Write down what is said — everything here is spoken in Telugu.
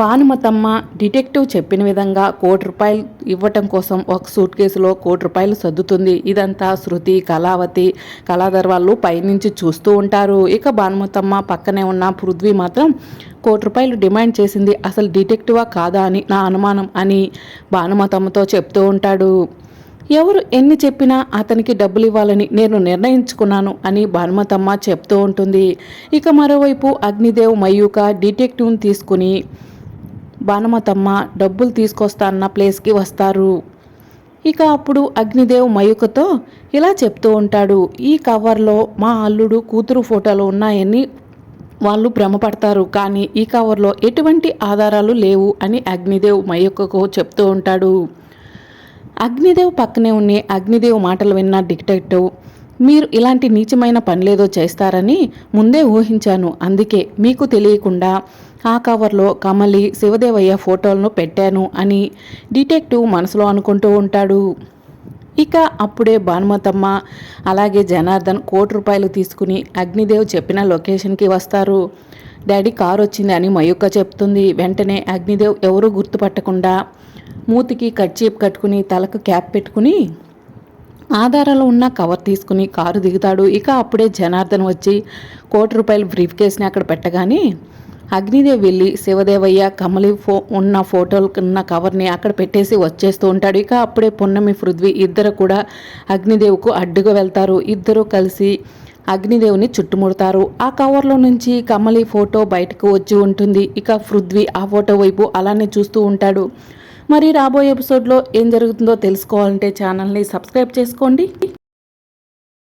భానుమతమ్మ డిటెక్టివ్ చెప్పిన విధంగా కోటి రూపాయలు ఇవ్వటం కోసం ఒక సూట్ కేసులో కోటి రూపాయలు సర్దుతుంది. ఇదంతా శృతి కళావతి కళాధర్ వాళ్ళు పైనుంచి చూస్తూ ఉంటారు. ఇక భానుమతమ్మ పక్కనే ఉన్న పృథ్వీ మాత్రం కోటి రూపాయలు డిమాండ్ చేసింది అసలు డిటెక్టివా కాదా అని నా అనుమానం అని భానుమతమ్మతో చెప్తూ ఉంటాడు. ఎవరు ఎన్ని చెప్పినా అతనికి డబ్బులు ఇవ్వాలని నేను నిర్ణయించుకున్నాను అని భానుమతమ్మ చెప్తూ ఉంటుంది. ఇక మరోవైపు అగ్నిదేవ్ మయూక డిటెక్టివ్ని తీసుకుని భానుమతమ్మ డబ్బులు తీసుకొస్తా అన్న ప్లేస్కి వస్తారు. ఇక అప్పుడు అగ్నిదేవ్ మయూకతో ఇలా చెప్తూ ఉంటాడు ఈ కవర్లో మా అల్లుడు కూతురు ఫోటోలు ఉన్నాయని వాళ్ళు భ్రమపడతారు కానీ ఈ కవర్లో ఎటువంటి ఆధారాలు లేవు అని అగ్నిదేవ్ మయూకకు చెప్తూ ఉంటాడు. అగ్నిదేవ్ పక్కనే ఉన్న అగ్నిదేవ్ మాటలు విన్న డిటెక్టివ్ మీరు ఇలాంటి నీచమైన పనిలేదో చేస్తారని ముందే ఊహించాను. అందుకే మీకు తెలియకుండా ఆ కవర్లో కమలి శివదేవయ్య ఫోటోలను పెట్టాను అని డిటెక్టివ్ మనసులో అనుకుంటూ ఉంటాడు. ఇక అప్పుడే భానుమతమ్మ అలాగే జనార్దన్ కోటి రూపాయలు తీసుకుని అగ్నిదేవ్ చెప్పిన లొకేషన్కి వస్తారు. డాడీ కారు వచ్చింది అని మయూక చెప్తుంది. వెంటనే అగ్నిదేవ్ ఎవరూ గుర్తుపట్టకుండా మూతికి కట్చీప్ కట్టుకుని తలకు క్యాప్ పెట్టుకుని ఆధారాలు ఉన్న కవర్ తీసుకుని కారు దిగుతాడు. ఇక అప్పుడే జనార్దన్ వచ్చి కోటి రూపాయలు బ్రీఫ్ కేస్ని అక్కడ పెట్టగానే అగ్నిదేవ్ వెళ్ళి శివదేవయ్య కమలి ఫో ఉన్న ఫోటోలు ఉన్న కవర్ని అక్కడ పెట్టేసి వచ్చేస్తూ ఉంటాడు. ఇక అప్పుడే పున్నమి పృథ్వీ ఇద్దరు కూడా అగ్నిదేవ్కు అడ్డుగా వెళ్తారు. ఇద్దరు కలిసి అగ్నిదేవుని చుట్టుముడతారు. ఆ కవర్లో నుంచి కమలి ఫోటో బయటకు వచ్చి ఉంటుంది. ఇక పృథ్వీ ఆ ఫోటో వైపు అలానే చూస్తూ ఉంటాడు. మరి రాబోయే ఎపిసోడ్లో ఏం జరుగుతుందో తెలుసుకోవాలంటే ఛానల్ని సబ్స్క్రైబ్ చేసుకోండి.